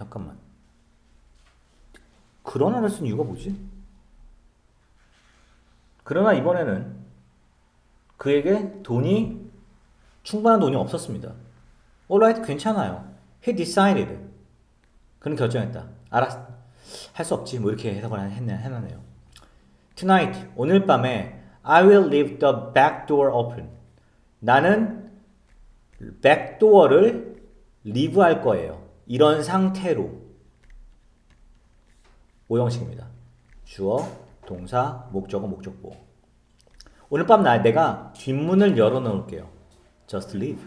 잠깐만. 그러나를 쓴 이유가 뭐지? 그러나 이번에는 그에게 돈이 충분한 돈이 없었습니다. alright 괜찮아요. He decided. 그는 결정했다. 알았. 할 수 없지. 뭐 이렇게 해석을 했네, 해놨네요. Tonight 오늘 밤에 I will leave the back door open. 나는 back door를 leave 할 거예요. 이런 상태로 오형식입니다. 주어, 동사, 목적어, 목적보. 오늘 밤 나, 내가 뒷문을 열어 놓을게요. Just leave.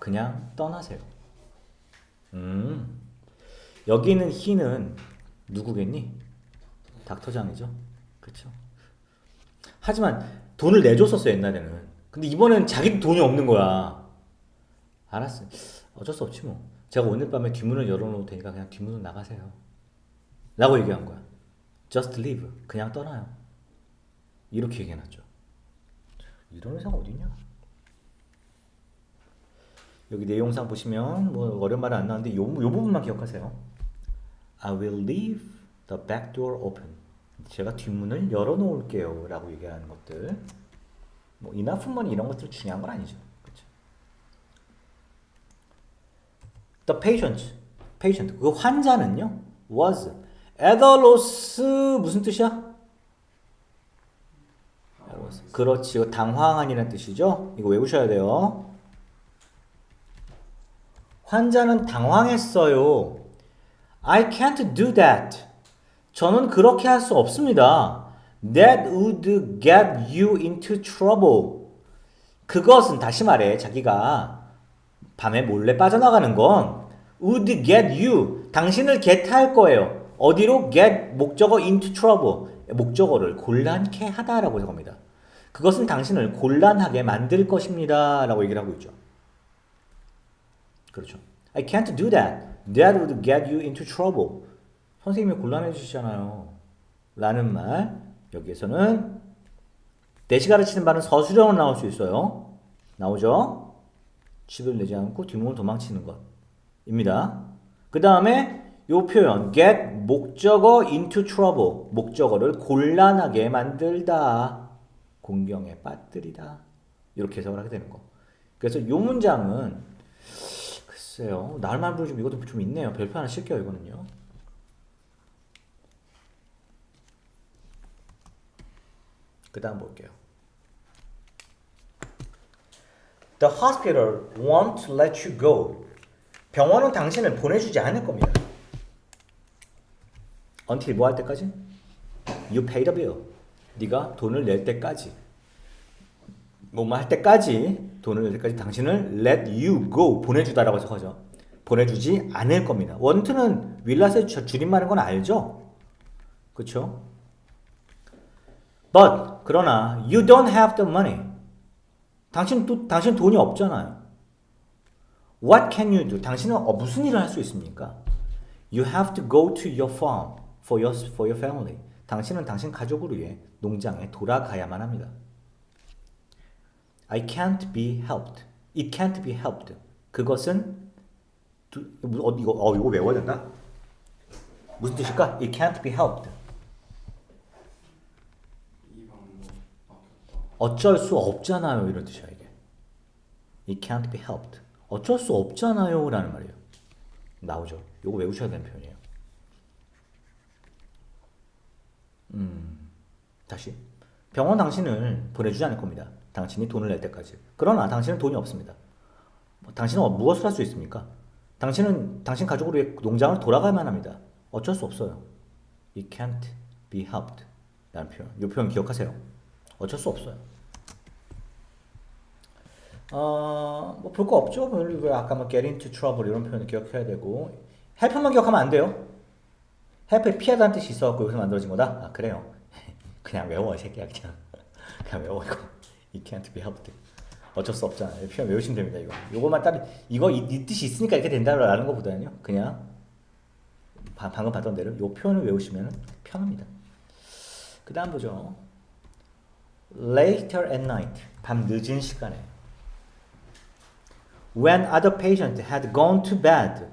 그냥 떠나세요. 음. 여기 있는 he는 누구겠니? 닥터장이죠. 그렇죠. 하지만 돈을 내줬었어 옛날에는. 근데 이번엔 자기 돈이 없는 거야. 알았어. 어쩔 수 없지 뭐. 제가 오늘 밤에 뒷문을 열어놓을 테니까 그냥 뒷문으로 나가세요. 라고 얘기한 거야. Just leave. 그냥 떠나요. 이렇게 얘기해놨죠. 이런 회사가 어디냐? 여기 내용상 보시면 뭐 어려운 말은 안 나왔는데 요, 요 부분만 기억하세요. I will leave the back door open. 제가 뒷문을 열어놓을게요. 라고 얘기하는 것들. 뭐 enough money 이런 것들 중요한 건 아니죠. 그렇죠? The patient, patient 그 환자는요 was at a loss 무슨 뜻이야? 그렇지, 이거 당황한이라는 뜻이죠. 이거 외우셔야 돼요. 환자는 당황했어요. I can't do that. 저는 그렇게 할 수 없습니다. That would get you into trouble. 그것은 다시 말해 자기가 밤에 몰래 빠져나가는 건 would get you 당신을 get할 거예요. 어디로 get 목적어 into trouble 목적어를 곤란케 하다라고 겁니다. 그것은 당신을 곤란하게 만들 것입니다라고 얘기를 하고 있죠. 그렇죠. I can't do that. That would get you into trouble. 선생님이 곤란해지시잖아요. 라는 말. 여기에서는 대시 가르치는 바는 서술형으로 나올 수 있어요. 나오죠? 집을 내지 않고 뒷문을 도망치는 것입니다. 그 다음에 요 표현 get 목적어 into trouble 목적어를 곤란하게 만들다 공경에 빠뜨리다 이렇게 해석을 하게 되는 거. 그래서 요 문장은 글쎄요 날만 부르좀 이것도 좀 있네요. 별표 하나 칠게요 이거는요. 그 다음 볼게요. The hospital won't let you go. 병원은 당신을 보내주지 않을 겁니다. until 뭐 할 때까지? You pay the bill. 네가 돈을 낼 때까지. 뭐뭐 할 때까지 돈을 낼 때까지 당신을 let you go 보내주다라고 해서 하죠. 보내주지 않을 겁니다. won't는 윌라스의 줄- 줄임말인 건 알죠? 그렇죠? But 그러나 you don't have the money. 당신 또 당신 돈이 없잖아요. What can you do? 당신은 어, 무슨 일을 할 수 있습니까? You have to go to your farm for your for your family. 당신은 당신 가족을 위해 농장에 돌아가야만 합니다. I can't be helped. It can't be helped. 그것은 두, 어, 이거 어 이거 외워야 된다. 무슨 뜻일까? It can't be helped. 이 방법 바뀌었다. 어쩔 수 없잖아요 이런 뜻이야 이게. It can't be helped. 어쩔 수 없잖아요 라는 말이에요. 나오죠. 요거 외우셔야 되는 표현이에요. 음 다시. 병원 당신을 보내주지 않을 겁니다. 당신이 돈을 낼 때까지. 그러나 당신은 돈이 없습니다. 뭐, 당신은 무엇을 할 수 있습니까? 당신은 당신 위해 농장을 돌아가야만 합니다. 어쩔 수 없어요. It can't be helped. 라는 표현. 이 표현 기억하세요 어쩔 수 없어요. 어, 뭐 볼 거 없죠. 뭐왜 아까 뭐 get into trouble 이런 표현을 기억해야 되고 help만 기억하면 안 돼요. help에 피하다는 뜻이 있어갖고 여기서 만들어진 거다. 아 그래요. 그냥 외워 이 새끼야 그냥 그냥 외워 이거. It can't be helped. 어쩔 수 없잖아. 이 표현 외우시면 됩니다. 이거. 요거만 따로 이거 이, 이 뜻이 있으니까 이렇게 된다라는 것보다는요. 그냥 바- 방금 봤던 대로 요 표현을 외우시면 편합니다. 그 다음 보죠. Later at night, 밤 늦은 시간에. When other patients had gone to bed,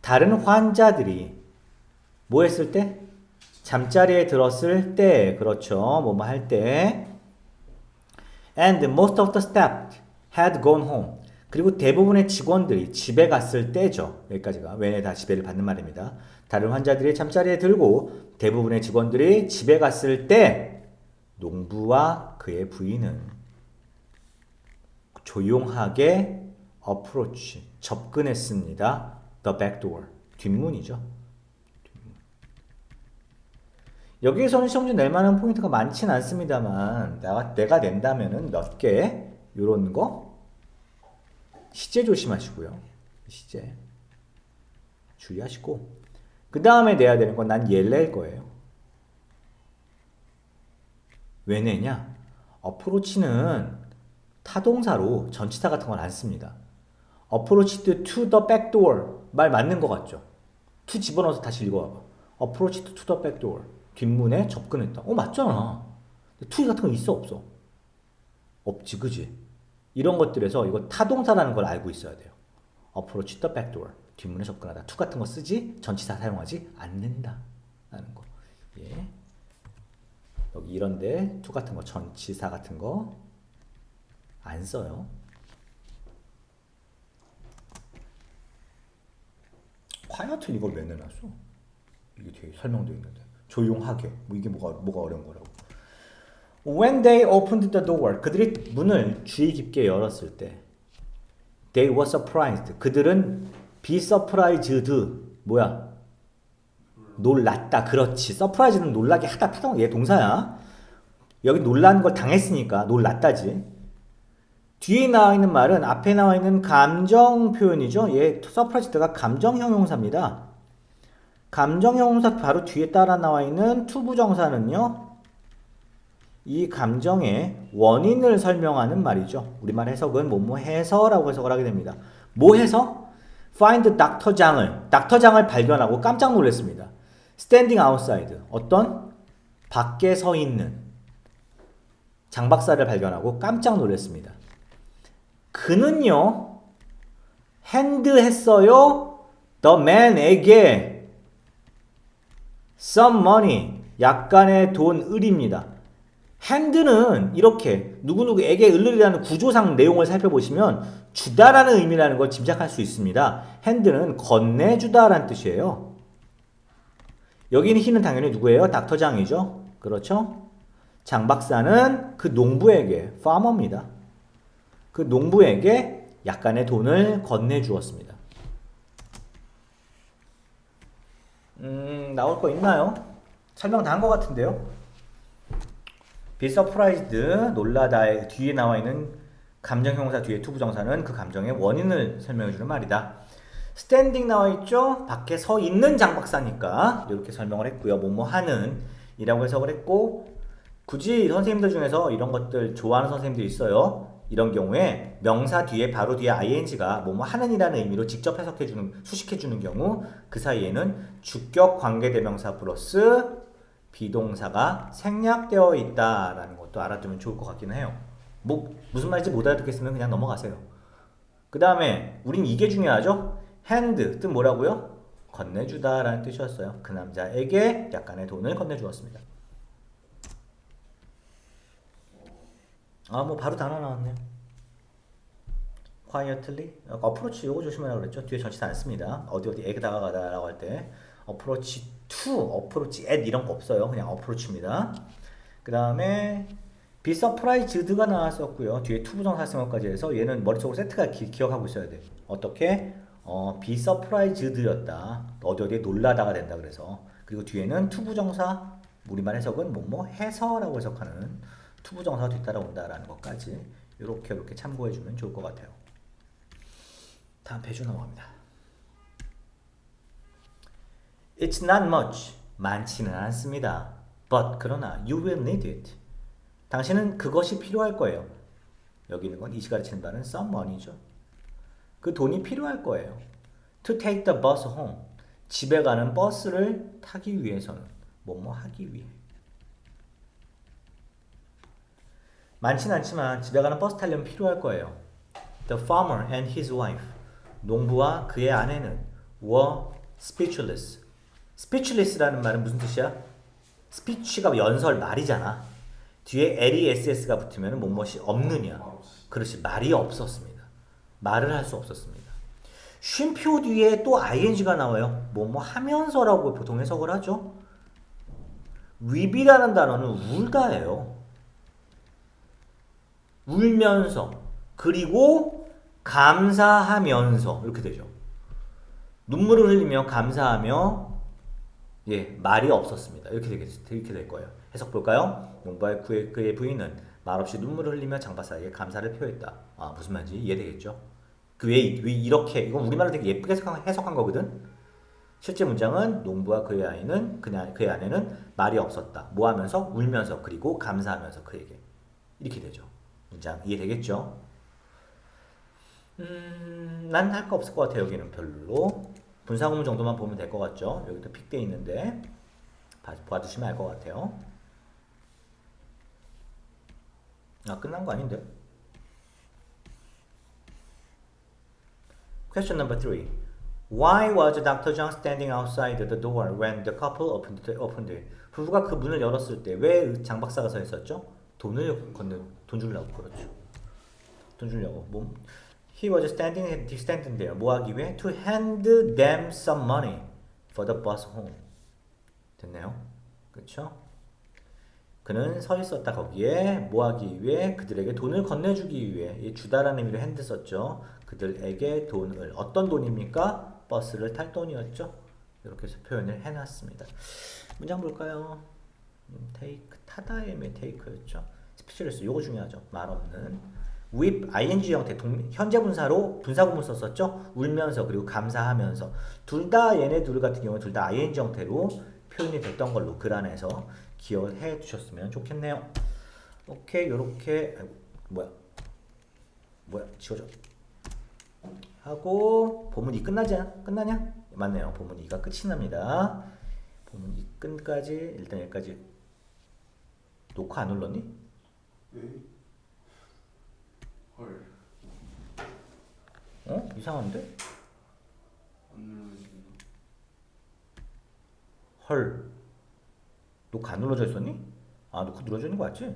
다른 환자들이 뭐 했을 때? 잠자리에 들었을 때, 그렇죠. 뭐뭐 할 때. And most of the staff had gone home. 그리고 대부분의 직원들이 집에 갔을 때죠. 여기까지가 왜네 다 집에를 받는 말입니다. 다른 환자들이 잠자리에 들고 대부분의 직원들이 집에 갔을 때 농부와 그의 부인은 조용하게 approach 접근했습니다. The back door 뒷문이죠. 뒷문. 여기에서는 시험 문제 낼 만한 포인트가 많진 않습니다만 내가 내가 낸다면은 몇 개 요런 거 시제 조심하시고요. 시제 주의하시고 그 다음에 내야 되는 건 난 얘를 낼 거예요. 왜 내냐? 어프로치는 타동사로 전치사 같은 건 안 씁니다. approached to 말 맞는 것 같죠? to 집어넣어서 다시 읽어봐봐. approached to 뒷문에 접근했다. 어 맞잖아. to 같은 거 있어 없어? 없지 그지? 이런 것들에서 이거 타동사라는 걸 알고 있어야 돼요. approach 뒷문에 접근하다. to 같은 거 쓰지 전치사 사용하지 않는다. 라는 거. 예. 여기 이런데 to 같은 거 전치사 같은 거 안 써요. quietly 이걸 왜 내놨어? 이게 되게 설명도 있는데 조용하게 뭐 이게 뭐가 뭐가 어려운 거라고. When they opened the door, 그들이 문을 주의 깊게 열었을 때, they were surprised. 그들은 be surprised. 뭐야? 놀랐다. 그렇지. surprise는 놀라게 하다 타동 얘 동사야. 여기 놀란 걸 당했으니까 놀랐다지. 뒤에 나와 있는 말은 앞에 나와 있는 감정 표현이죠. 얘 surprised가 감정 형 용사입니다. 감정 형 용사 바로 뒤에 따라 나와 있는 투부정사는요. 이 감정의 원인을 설명하는 말이죠. 우리말 해석은 뭐뭐 해서라고 해석을 하게 됩니다. 뭐 해서? find 닥터장을 닥터장을 발견하고 깜짝 놀랐습니다. Standing outside 어떤 밖에 서 있는 장 박사를 발견하고 깜짝 놀랐습니다. 그는요 핸드했어요 the man에게 some money 약간의 돈 을입니다. 핸드는 이렇게 누구누구에게 을르리라는 구조상 내용을 살펴보시면 주다라는 의미라는 걸 짐작할 수 있습니다. 핸드는 건네주다라는 뜻이에요. 여기는 히는 당연히 누구예요? 닥터장이죠. 그렇죠? 장 박사는 그 농부에게 파머입니다. 그 농부에게 약간의 돈을 건네주었습니다. 음, 나올 거 있나요? 설명 다 한 것 같은데요? surprised 놀라다의 뒤에 나와 있는 감정 형용사 뒤에 투부 정사는 그 감정의 원인을 설명해 주는 말이다. Standing 나와 있죠? 밖에 서 있는 장 박사니까 이렇게 설명을 했고요. 뭐뭐 하는 이라고 해석을 했고 굳이 선생님들 중에서 이런 것들 좋아하는 선생님들이 있어요. 이런 경우에 명사 뒤에 바로 뒤에 ing가 뭐뭐 하는이라는 의미로 직접 해석해 주는 수식해 주는 경우 그 사이에는 주격 관계 대명사 플러스 비동사가 생략되어 있다라는 것도 알아두면 좋을 것 같기는 해요. 뭐 무슨 말인지 못 알아듣겠으면 그냥 넘어가세요. 그 다음에 우린 이게 중요하죠. Hand 뜻 뭐라고요? 건네주다 라는 뜻이었어요. 그 남자에게 약간의 돈을 건네주었습니다. 아 뭐 바로 단어 나왔네요. quietly 어프로치 요거 조심하라 그랬죠. 뒤에 전치사 안 씁니다. 어디 어디에게 다가가다라고 할 때 어프로치 to, 어프로치 at 이런 거 없어요. 그냥 어프로치입니다. 그 다음에 be surprised가 나왔었고요. 뒤에 to 부정사 쓸것까지 해서 얘는 머릿속으로 세트가 기, 기억하고 있어야 돼. 어떻게? 어, be surprised였다. 어디 어디에 놀라다가 된다 그래서 그리고 뒤에는 to 부정사 우리말 해석은 뭐뭐 해서라고 해석하는 to 부정사가 뒤따라 온다라는 것까지 이렇게 이렇게 참고해 주면 좋을 것 같아요. 다음 페이지 넘어갑니다. It's not much. 많지는 않습니다. But 그러나 you will need it. 당신은 그것이 필요할 거예요. 여기 있는 건 이시 가르치는 바는 some money죠. 그 돈이 필요할 거예요. To take the bus home. 집에 가는 버스를 타기 위해서는 뭐뭐 하기 위해. 많진 않지만 집에 가는 버스 타려면 필요할 거예요. The farmer and his wife. 농부와 그의 아내는 were speechless. speechless라는 말은 무슨 뜻이야? speech가 연설 말이잖아. 뒤에 less가 붙으면 뭐뭇이 없느냐. 그렇지 말이 없었습니다. 말을 할 수 없었습니다. 쉼표 뒤에 또 ing가 나와요. 뭐뭐 하면서라고 보통 해석을 하죠. weep이라는 단어는 울다예요. 울면서 그리고 감사하면서 이렇게 되죠. 눈물을 흘리며 감사하며 예 말이 없었습니다. 이렇게 되겠 이렇게 될 거예요. 해석 볼까요? 그의, 그의 부인은 말없이 눈물을 흘리며 장박사에게 감사를 표했다. 아 무슨 말인지 이해되겠죠? 그 왜 왜 이렇게 이건 우리말로 되게 예쁘게 해석한, 해석한 거거든. 실제 문장은 농부와 그의 아이는 그냥 그의 아내는 말이 없었다. 뭐 하면서 울면서 그리고 감사하면서 그에게 이렇게 되죠. 문장 이해되겠죠? 음, 난 할 거 없을 것 같아 여기는 별로 분사구문 정도만 보면 될 것 같죠? 여기도 픽돼 있는데 봐, 봐주시면 알 것 같아요. 아 끝난 거 아닌데? Question number three. Why was Dr. John standing outside the door when the couple opened, opened it? 부부가 그 문을 열었을 때 왜 장 박사가 서 있었죠? 돈을 건네 돈 주려고 그렇죠. 돈 주려고. 뭐 He was standing standing there. 뭐 하기 위해? To hand them some money for the bus home. 됐네요. 그렇죠? 그는 서 있었다 거기에 뭐 하기 위해 그들에게 돈을 건네주기 위해 이 주다라는 의미로 핸드 썼죠. 그들에게 돈을 어떤 돈입니까? 버스를 탈 돈이었죠. 이렇게 해서 표현을 해놨습니다. 문장 볼까요? 음, take 타다의 매 take였죠. 스피치레스 요거 중요하죠. 말 없는 with ing 형태 동, 현재 분사로 분사 구문 썼었죠. 울면서 그리고 감사하면서 둘 다 얘네 둘 같은 경우는 둘다 ing 형태로 표현이 됐던 걸로 글 안에서 기억을 해 두셨으면 좋겠네요. 오케이 요렇게 아이고, 뭐야 뭐야 지워져 하고 본문 2 끝나지 않- 끝나냐? 맞네요. 본문 2가 끝이 납니다. 본문 2 끝까지 일단 여기까지 녹화 안 눌렀니? 네? 헐 어? 이상한데? 안 눌러지나 헐 안 눌러져 있었니? 아 녹화 눌러져 있는 거 맞지?